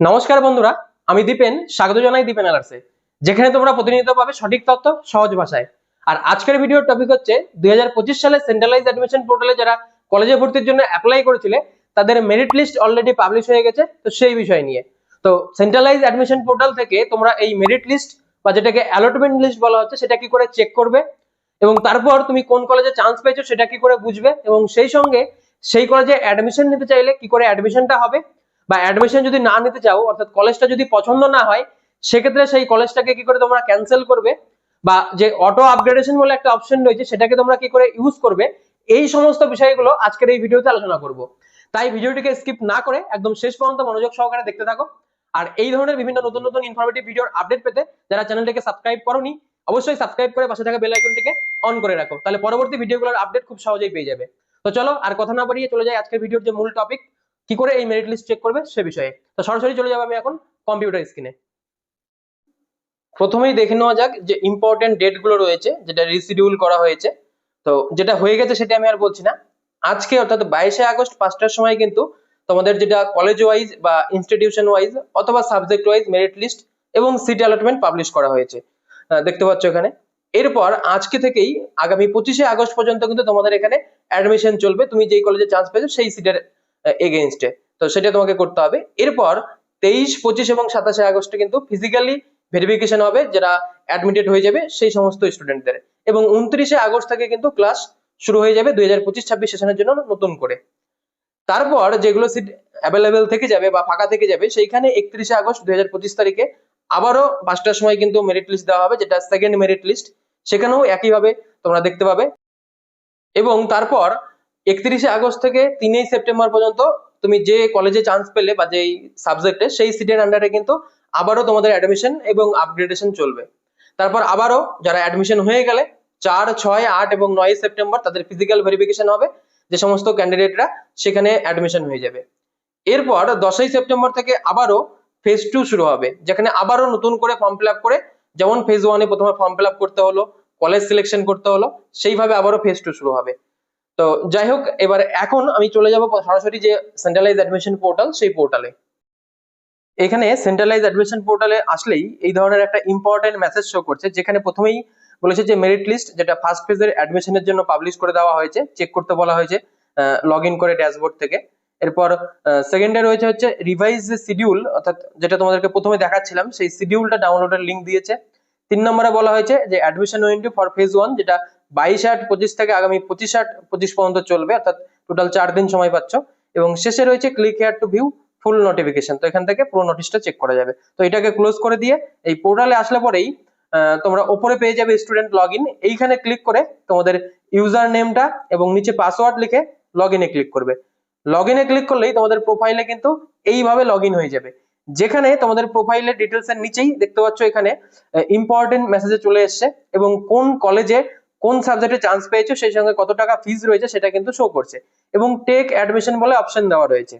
নমস্কার বন্ধুরা, আমি দীপেন, স্বাগত জানাই দীপেন আলার্সে, যেখানে তোমরা প্রতিনিয়ত পাবে সঠিক তথ্য সহজ ভাষায়। আর আজকের ভিডিওর টপিক হচ্ছে দুই হাজার পঁচিশ সালে সেন্ট্রালাইজ অ্যাডমিশন পোর্টালে যারা কলেজে ভর্তির জন্য অ্যাপ্লাই করেছিলে, তাদের মেরিট লিস্ট অলরেডি পাবলিশ হয়ে গেছে, তো সেই বিষয় নিয়ে। তো সেন্ট্রালাইজ অ্যাডমিশন পোর্টাল থেকে তোমরা এই মেরিট লিস্ট বা যেটাকে অ্যালটমেন্ট লিস্ট বলা হচ্ছে, সেটা কি করে চেক করবে? এবং তারপর তুমি কোন কলেজে চান্স পেয়েছ, সেটা কি করে বুঝবে? এবং সেই সঙ্গে সেই কলেজে অ্যাডমিশন নিতে চাইলে কি করে অ্যাডমিশনটা হবে? বা অ্যাডমিশন যদি না নিতে চাও, অর্থাৎ কলেজটা যদি পছন্দ না হয়, সেক্ষেত্রে সেই কলেজটাকে কি করে তোমরা ক্যান্সেল করবে? বা যে অটো আপগ্রেডেশন বলে একটা অপশন রয়েছে, সেটাকে তোমরা কি করে ইউজ করবে? এই সমস্ত বিষয়গুলো আজকের এই ভিডিওতে আলোচনা করব। তাই ভিডিওটিকে স্কিপ না করে একদম শেষ পর্যন্ত মনোযোগ সহকারে দেখতে থাকো। আর এই ধরনের বিভিন্ন নতুন নতুন ইনফরমেটিভ ভিডিওর আপডেট পেতে যারা চ্যানেলটিকে সাবস্ক্রাইব করোনি, অবশ্যই সাবস্ক্রাইব করে পাশে থাকা বেল আইকনটিকে অন করে রাখো। তাহলে পরবর্তী ভিডিওগুলোর আপডেট খুব সহজেই পেয়ে যাবে। তো চলো, আর কথা না বাড়িয়ে চলে যাই আজকের ভিডিওর যে মূল টপিক কি করে এই মেরিট লিস্ট চেক করবে সে বিষয়ে। তো সরাসরি চলে যাব আমি এখন কম্পিউটার স্ক্রিনে প্রথমেই দেখে নেওয়া যাক যে ইম্পর্টেন্ট ডেটগুলো রয়েছে, যেটা রিসিডিউল করা হয়েছে। তো যেটা হয়ে গেছে সেটা আমি আর বলছি না। আজকে অর্থাৎ বাইশে আগস্ট পাঁচটার সময় কিন্তু তোমাদের যেটা কলেজ ওয়াইজ বা ইনস্টিটিউশন ওয়াইজ অথবা সাবজেক্ট ওয়াইজ মেরিট লিস্ট এবং সিট অ্যালটমেন্ট পাবলিশ করা হয়েছে। দেখতে পাচ্ছ এখানে। এরপর আজকে থেকেই আগামী পঁচিশে আগস্ট পর্যন্ত কিন্তু তোমাদের এখানে অ্যাডমিশন চলবে। তুমি যেই কলেজে চান্স পেয়েছ সেই সিটের এগেনস্টে তো সেটা তোমাকে করতে হবে। এরপর তেইশ, পঁচিশ এবং সাতাশে আগস্টে কিন্তু ফিজিক্যালি ভেরিফিকেশন হবে, যারা অ্যাডমিটেড হয়ে যাবে সেই সমস্ত স্টুডেন্টদের এবং উনত্রিশে আগস্ট থেকে কিন্তু ক্লাস শুরু হয়ে যাবে দুই হাজার পঁচিশ, ছাব্বিশ সেশনের জন্য নতুন করে। তারপর যেগুলো সিট অ্যাভেলেবেল থেকে যাবে বা ফাঁকা থেকে যাবে, সেইখানে একত্রিশে আগস্ট দুই হাজার পঁচিশ তারিখে আবারও পাঁচটার সময় কিন্তু মেরিট লিস্ট দেওয়া হবে, যেটা সেকেন্ড মেরিট লিস্ট সেখানেও একইভাবে তোমরা দেখতে পাবে। এবং তারপর একত্রিশে আগস্ট থেকে তিনই সেপ্টেম্বর পর্যন্ত তুমি যে কলেজে চান্স পেলে বা যেই সাবজেক্টে সেই সিটের আন্ডারে কিন্তু আবারও তোমাদের অ্যাডমিশন এবং আপগ্রেডেশন চলবে। তারপর আবারও যারা অ্যাডমিশন হয়ে গেলে, চার, ছয়, আট এবং নয় সেপ্টেম্বর তাদের ফিজিক্যাল ভেরিফিকেশন হবে, যে সমস্ত ক্যান্ডিডেটরা সেখানে অ্যাডমিশন হয়ে যাবে। এরপর দশই সেপ্টেম্বর থেকে আবারও ফেজ টু শুরু হবে, যেখানে আবারও নতুন করে ফর্ম ফিল করে যেমন ফেজ ওয়ানে প্রথমে ফর্ম ফিল করতে হলো কলেজ সিলেকশন করতে হলো, সেইভাবে আবারও ফেজ টু শুরু হবে। তো যাই হোক, এবার এখন আমি চলে যাব সরাসরি যে সেন্ট্রালাইজ অ্যাডমিশন পোর্টাল সেই পোর্টালে এখানে সেন্ট্রালাইজ অ্যাডমিশন পোর্টালে আসলেই এই ধরনের একটা ইম্পর্টেন্ট মেসেজ শো করছে, যেখানে প্রথমেই বলেছে যে মেরিট লিস্ট যেটা ফার্স্ট ফেজের অ্যাডমিশনের জন্য পাবলিশ করে দেওয়া হয়েছে চেক করতে বলা হয়েছে লগ ইন করে ড্যাশবোর্ড থেকে। এরপর সেকেন্ডে রয়েছে হচ্ছে রিভাইজ শিডিউল অর্থাৎ যেটা তোমাদেরকে প্রথমে দেখাচ্ছিলাম, সেই শিডিউলটা ডাউনলোডের লিঙ্ক দিয়েছে। তিন নম্বরে বলা হয়েছে যে admission twenty four phase one যেটা বাইশ আট, পঁচিশ থেকে আগামী পঁচিশ আট, পঁচিশ পর্যন্ত চলবে, অর্থাৎ টোটাল চার দিন সময় পাচ্ছ। এবং শেষে রয়েছে click here to view full notification তো এখান থেকে পুরো নোটিশটা চেক করা যাবে। তো এটাকে ক্লোজ করে দিয়ে এই পোর্টালে আসলে পরেই তোমরা ওপরে পেয়ে যাবে স্টুডেন্ট লগ ইন এইখানে ক্লিক করে তোমাদের ইউজার নেমটা এবং নিচে পাসওয়ার্ড লিখে লগ ইনে ক্লিক করবে। লগ ইনে ক্লিক করলেই তোমাদের প্রোফাইলে কিন্তু এইভাবে লগ হয়ে যাবে। যেখানে তোমাদের প্রোফাইলের ডিটেলস এর নিচেই দেখতে পাচ্ছ এখানে ইম্পর্টেন্ট মেসেজে চলে এসছে এবং কোন কলেজে কোন সাবজেক্টে চান্স পেয়েছ, সেই সঙ্গে কত টাকা ফিস রয়েছে সেটা কিন্তু শো করছে। এবং টেক অ্যাডমিশন বলে অপশন দেওয়া রয়েছে।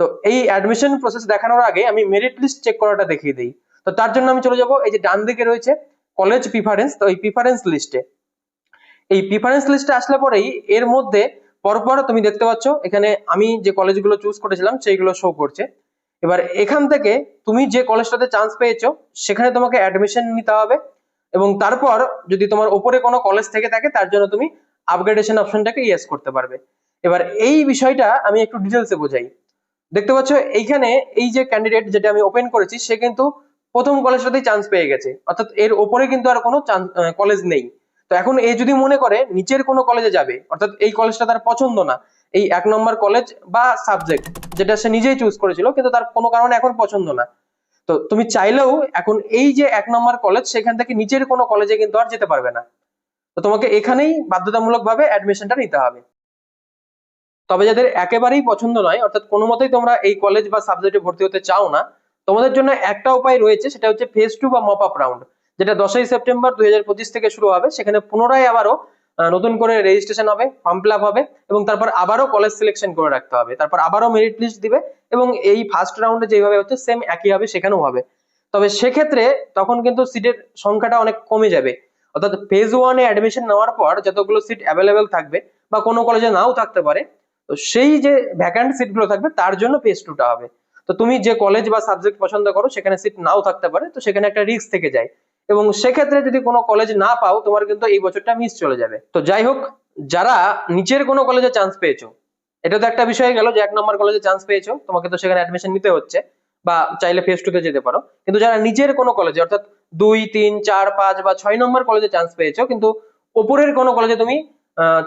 তো এই অ্যাডমিশন প্রসেস দেখানোর আগে আমি মেরিট লিস্ট চেক করাটা দেখিয়ে দিই। তো তার জন্য আমি চলে যাব, এই যে ডান দিকে রয়েছে কলেজ প্রিফারেন্স তো এই প্রিফারেন্স লিস্টে এই প্রিফারেন্স লিস্টে আসলে পরেই এর মধ্যে পরপর তুমি দেখতে পাচ্ছ, এখানে আমি যে কলেজগুলো চুজ করেছিলাম, সেইগুলো শো করছে। এবার এখান থেকে তুমি যে কলেজটাতে চান্স পেয়েছ, সেখানে তোমাকে অ্যাডমিশন নিতে হবে। এবং তারপর যদি তোমার ওপরে কোনো কলেজ থেকে থাকে, তার জন্য তুমি আপগ্রেডেশন অপশনটাকে ইয়েস করতে পারবে। এবার এই বিষয়টা আমি একটু ডিটেলসে বোঝাই। দেখতে পাচ্ছ, এইখানে এই যে ক্যান্ডিডেট যেটা আমি ওপেন করেছি, সে কিন্তু প্রথম কলেজটাতেই চান্স পেয়ে গেছে। অর্থাৎ এর ওপরে কিন্তু আর কোনো কলেজ নেই। তো এখন এ যদি মনে করে, নিচের কোনো কলেজে যাবে, অর্থাৎ এই কলেজটা তার পছন্দ না, এই এক নম্বর কলেজ বা সাবজেক্ট যেটা সে নিজেই চুজ করেছিল, কিন্তু তার কোনো কারণে এখন পছন্দ না। তো তুমি চাইলেও এখন এই যে এক নম্বর কলেজ সেখান থেকে নিচের কোনো কলেজে কিন্তু আর যেতে পারবে না। তো তোমাকে এখানেই বাধ্যতামূলক ভাবে অ্যাডমিশনটা নিতে হবে। তবে যাদের একেবারেই পছন্দ নয়, অর্থাৎ কোনো মতেই তোমরা এই কলেজ বা সাবজেক্টে ভর্তি হতে চাও না, তোমাদের জন্য একটা উপায় রয়েছে, সেটা হচ্ছে ফেজ টু বা মপ আপ রাউন্ড যেটা দশই সেপ্টেম্বর দুই হাজার পঁচিশ থেকে শুরু হবে। সেখানে পুনরায় আবারও নতুন করে রেজিস্ট্রেশন হবে ফর্ম ফিল হবে এবং তারপর আবারও কলেজ সিলেকশন করে রাখতে হবে। তারপর আবারও মেরিট লিস্ট দিবে এবং এই ফার্স্ট রাউন্ডে যেভাবে হচ্ছে সেম একই হবে, সেখানেও হবে। তবে সেক্ষেত্রে তখন কিন্তু সিটের সংখ্যাটা অনেক কমে যাবে। অর্থাৎ ফেজ ওয়ানে অ্যাডমিশন নেওয়ার পর যতগুলো সিট অ্যাভেলেবেল থাকবে বা কোনো কলেজে নাও থাকতে পারে, তো সেই যে ভ্যাকান্ট সিটগুলো থাকবে, তার জন্য ফেজ টুটা হবে। তো তুমি যে কলেজ বা সাবজেক্ট পছন্দ করো, সেখানে সিট নাও থাকতে পারে, তো সেখানে একটা রিস্ক থেকে যায়। এবং সেক্ষেত্রে যদি কোনো কলেজ না পাও, তোমার কিন্তু এই বছরটা মিস চলে যাবে। তো যাই হোক, যারা নিচের কোনো কলেজে চান্স পেয়েছ, এটা তো একটা বিষয় গেল যে এক নম্বর কলেজে চান্স পেয়েছ, তোমাকে তো সেখানে অ্যাডমিশন নিতে হচ্ছে, বা চাইলে ফেস টুতে যেতে পারো। কিন্তু যারা নিজের কোনো কলেজে অর্থাৎ দুই, তিন, চার, পাঁচ বা ছয় নম্বর কলেজে চান্স পেয়েছ, কিন্তু ওপরের কোনো কলেজে তুমি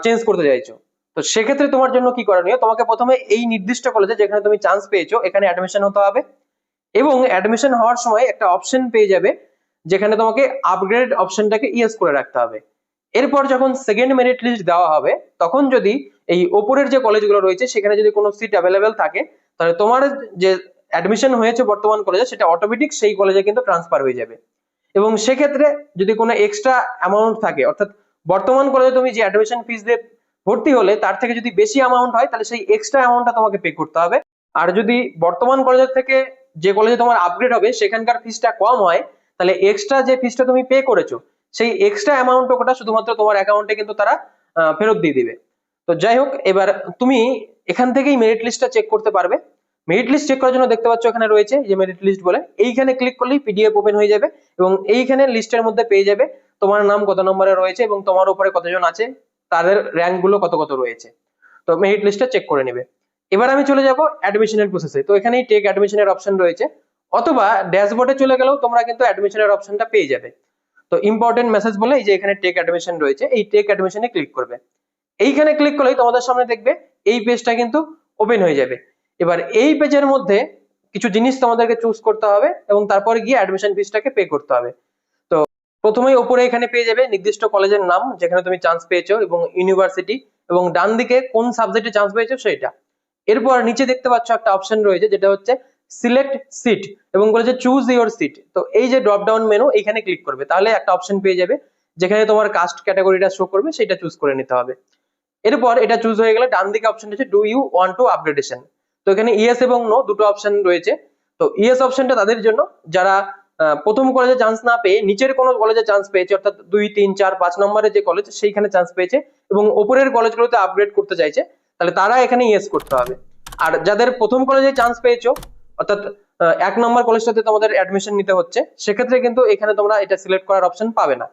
চেঞ্জ করতে চাইছো। তো সেক্ষেত্রে তোমার জন্য কি করণীয়? তোমাকে প্রথমে এই নির্দিষ্ট কলেজে যেখানে তুমি চান্স পেয়েছ, এখানে অ্যাডমিশন হতে হবে। এবং অ্যাডমিশন হওয়ার সময় একটা অপশন পেয়ে যাবে যেখানে তোমাকে আপগ্রেড অপশনটাকে ইয়েস করে রাখতে হবে। এরপর যখন সেকেন্ড মেরিট লিস্ট দেওয়া হবে, তখন যদি এই ওপরের যে কলেজগুলো রয়েছে, সেখানে যদি কোনো সিট অ্যাভেলেবেল থাকে, তাহলে তোমার যে অ্যাডমিশন হয়েছে বর্তমান কলেজে সেটা অটোমেটিক সেই কলেজে কিন্তু ট্রান্সফার হয়ে যাবে। এবং সেক্ষেত্রে যদি কোনো এক্সট্রা অ্যামাউন্ট থাকে, অর্থাৎ বর্তমান কলেজে তুমি যে অ্যাডমিশন ফিস দিয়ে ভর্তি হলে, তার থেকে যদি বেশি অ্যামাউন্ট হয়, তাহলে সেই এক্সট্রা অ্যামাউন্টটা তোমাকে পে করতে হবে। আর যদি বর্তমান কলেজের থেকে যে কলেজে তোমার আপগ্রেড হবে, সেখানকার ফিসটা কম হয় তাহলে এক্সট্রা যে ফিসটা তুমি পে করেছ, সেই এক্সট্রা অ্যামাউন্ট ওটা শুধুমাত্র তোমার অ্যাকাউন্টে কিন্তু তারা ফেরত দিয়ে দিবে। তো যাই হোক, এবার তুমি এখান থেকেই মেরিট লিস্টটা চেক করতে পারবে। মেরিট লিস্ট চেক করার জন্য দেখতে পাচ্ছ এখানে রয়েছে যে মেরিট লিস্ট বলে, এইখানে ক্লিক করলেই পিডিএফ ওপেন হয়ে যাবে এবং এইখানে লিস্টের মধ্যে পেয়ে যাবে তোমার নাম কত নম্বরে রয়েছে এবং তোমার উপরে কতজন আছে, তাদের র্যাঙ্কগুলো কত কত রয়েছে। তো মেরিট লিস্টটা চেক করে নেবে। এবার আমি চলে যাব অ্যাডমিশনের প্রসেসে তো এখানেই টেক অ্যাডমিশনের অপশন রয়েছে। অথবা ড্যাশবোর্ডে চলে গেলেও তোমরা কিন্তু অ্যাডমিশনের অপশনটা পেয়ে যাবে। তো ইম্পর্টেন্ট মেসেজ বলে এই যে এখানে টেক অ্যাডমিশন রয়েছে, এই টেক অ্যাডমিশনে ক্লিক করবে। এইখানে ক্লিক করলেই তোমাদের সামনে দেখবে এই পেজটা কিন্তু ওপেন হয়ে যাবে। এবার এই পেজের মধ্যে কিছু জিনিস তোমাদেরকে চুজ করতে হবে এবং তারপরে গিয়ে অ্যাডমিশন ফিসটাকে পে করতে হবে। তো প্রথমেই ওপরে এখানে পেয়ে যাবে নির্দিষ্ট কলেজের নাম, যেখানে তুমি চান্স পেয়েছ এবং ইউনিভার্সিটি এবং ডান দিকে কোন সাবজেক্টে চান্স পেয়েছ সেটা। এরপর নিচে দেখতে পাচ্ছ একটা অপশন রয়েছে, যেটা হচ্ছে সিলেক্ট সিট এবং বলেছে চুজ ইওর সিট তো এই যে ড্রপ ডাউন মেনু এখানে ক্লিক করবে। তাহলে একটা অপশন পেয়ে যাবে, যেখানে তোমার কাস্ট ক্যাটাগরিটা শো করবে সেটা চুজ করে নিতে হবে। এরপর এটা চুজ হয়ে গেলে ডান দিকে অপশন হচ্ছে do you want to upgradation তো এখানে ইয়েস এবং নো দুটো অপশন রয়েছে। তো ইয়েস অপশনটা তাদের জন্য, যারা প্রথম কলেজে চান্স না পেয়ে, নিচের কোনো কলেজে চান্স পেয়েছে, অর্থাৎ দুই, তিন, চার, পাঁচ নম্বরের যে কলেজ সেইখানে চান্স পেয়েছে এবং ওপরের কলেজগুলোতে আপগ্রেড করতে চাইছে, তাহলে তারা এখানে ইয়েস করতে হবে। আর যাদের প্রথম কলেজে চান্স পেয়েছ অর্থাৎ এক নম্বর কলেজটাতে তোমাদের অ্যাডমিশন নিতে হচ্ছে, সেক্ষেত্রে কিন্তু এখানে তোমরা এটা সিলেক্ট করার অপশন পাবে না।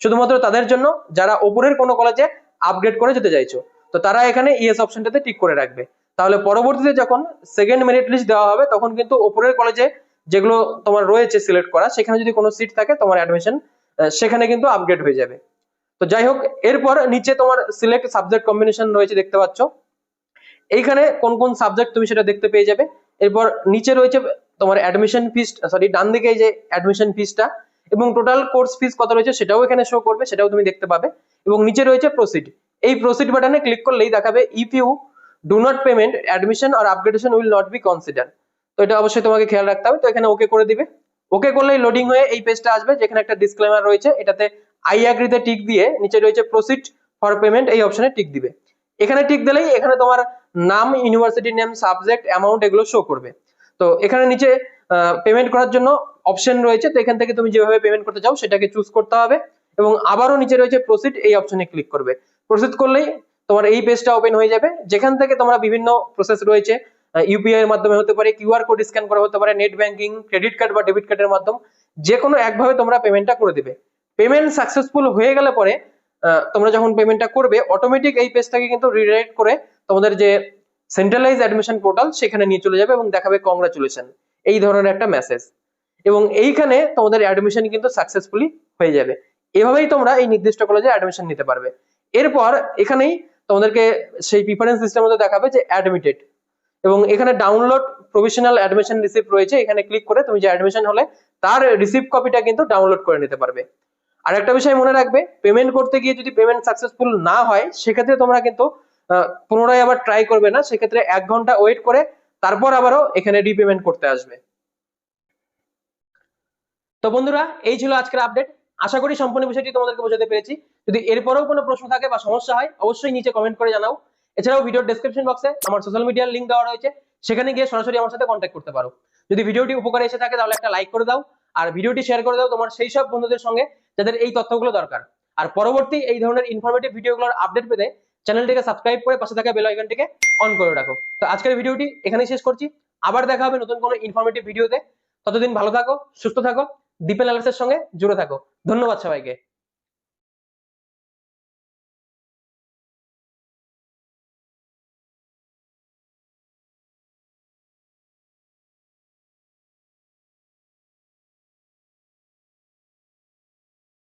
শুধুমাত্র তাদের জন্য যারা ওপরের কোনো কলেজে আপগ্রেড করে যেতে চাইছো, তো তারা এখানে ইয়েস অপশনটাতে টিক করে রাখবে। তাহলে পরবর্তীতে যখন সেকেন্ড মেরিট লিস্ট দেওয়া হবে, তখন কিন্তু ওপরের কলেজে যেগুলো তোমার রয়েছে সিলেক্ট করা, সেখানে যদি কোনো সিট থাকে, তোমার অ্যাডমিশন সেখানে কিন্তু আপগ্রেড হয়ে যাবে। তো যাই হোক, এরপর নিচে তোমার সিলেক্ট সাবজেক্ট কম্বিনেশন রয়েছে দেখতে পাচ্ছ। এইখানে কোন কোন সাবজেক্ট তুমি সেটা দেখতে পেয়ে যাবে। এরপর নিচে রয়েছে তোমার অ্যাডমিশন ফিস সরি ডান দিকে যে অ্যাডমিশন ফিসটা এবং টোটাল কোর্স ফিস কত রয়েছে সেটাও এখানে শো করবে, সেটাও তুমি দেখতে পাবে, এবং নিচে রয়েছে প্রসিড এই প্রসিড বাটনে ক্লিক করলেই দেখাবে if you do not payment admission or upgradation will not be consider তো এটা অবশ্যই তোমাকে খেয়াল রাখতে হবে, তো এখানে ওকে করে দিবে। ওকে করলেই লোডিং হয়ে এই পেজটা আসবে, যেখানে একটা ডিসক্লেমার রয়েছে, এটাতে আই অ্যাগ্রিতে টিক দিয়ে নিচে রয়েছে প্রসিড ফর পেমেন্ট এই অপশনে টিক দিবে। এখানে টিক দিলেই এখানে তোমার নাম ইউনিভার্সিটি নেম সাবজেক্ট অ্যামাউন্ট এগুলো শো করবে। তো এখানে নিচে পেমেন্ট করার জন্য অপশন রয়েছে। তো এখান থেকে তুমি যেভাবে পেমেন্ট করতে চাও সেটাকে চুজ করতে হবে এবং আবারও নিচে রয়েছে প্রসিড এই অপশনে ক্লিক করবে। প্রসিড করলেই তোমার এই পেজটা ওপেন হয়ে যাবে। যেখান থেকে তোমরা বিভিন্ন প্রসেস রয়েছে ইউপিআই এর মাধ্যমে হতে পারে কিউআর কোড স্ক্যান করে হতে পারে নেট ব্যাংকিং ক্রেডিট কার্ড বা ডেবিট কার্ডের মাধ্যমে যে কোনো একভাবে তোমরা পেমেন্টটা করে দিবে। পেমেন্ট সাকসেসফুল হয়ে গেলে পরে তোমরা যখন পেমেন্টটা করবে অটোমেটিক এই পেজটাকে কিন্তু রিডাইরেক্ট করে তোমাদের যে সেন্ট্রালাইজ অ্যাডমিশন পোর্টাল সেখানে নিয়ে চলে যাবে এবং দেখাবে কংগ্রাচুলেশন এই ধরনের একটা মেসেজ এবং এইখানে তোমাদের অ্যাডমিশন কিন্তু সাকসেসফুলি হয়ে যাবে। এভাবেই তোমরা এই নির্দিষ্ট কলেজে অ্যাডমিশন নিতে পারবে। এরপর এখানেই তোমাদেরকে সেই প্রিফারেন্স সিস্টেম মধ্যে দেখাবে যে অ্যাডমিটেড এবং এখানে ডাউনলোড প্রভিশনাল অ্যাডমিশন রিসিপ্ট রয়েছে। এখানে ক্লিক করে তুমি যে অ্যাডমিশন হলে, তার রিসিপ্ট কপিটা কিন্তু ডাউনলোড করে নিতে পারবে। আর একটা বিষয় মনে রাখবে পেমেন্ট করতে গিয়ে যদি পেমেন্ট সাকসেসফুল না হয়, সেক্ষেত্রে তোমরা কিন্তু পুনরায় আবার ট্রাই করবে না, সেক্ষেত্রে এক ঘণ্টা ওয়েট করে তারপর আবারও এখানে রিপেমেন্ট করতে আসবে। তো বন্ধুরা, এই ছিল আজকের আপডেট আশা করি সম্পূর্ণ বিষয়টি তোমাদেরকে বোঝাতে পেরেছি। যদি এরপরেও কোনো প্রশ্ন থাকে বা সমস্যা হয়, অবশ্যই নিচে কমেন্ট করে জানাও। এছাড়াও ভিডিওর ডেসক্রিপশন বক্সে আমার সোশ্যাল মিডিয়ার লিংক দেওয়া রয়েছে। সেখানে গিয়ে সরাসরি আমার সাথে কন্ট্যাক্ট করতে পারো। যদি ভিডিওটি উপকারে এসে থাকে, তাহলে একটা লাইক করে দাও। আর ভিডিওটি শেয়ার করে দাও তোমার সেই সব বন্ধুদের সঙ্গে যাদের এই তথ্যগুলো দরকার। আর পরবর্তী এই ধরনের ইনফরমেটিভ ভিডিওগুলোর আপডেট পেতে চ্যানেলটিকে সাবস্ক্রাইব করে পাশে থাকা বেল আইকনটিকে অন করে রাখো। তো আজকের ভিডিওটি এখানেই শেষ করছি। আবার দেখা হবে নতুন কোনো ইনফরমেটিভ ভিডিওতে। ততদিন ভালো থাকো, সুস্থ থাকো, দীপেন আলাসের সঙ্গে জুড়ে থাকো। ধন্যবাদ সবাইকে।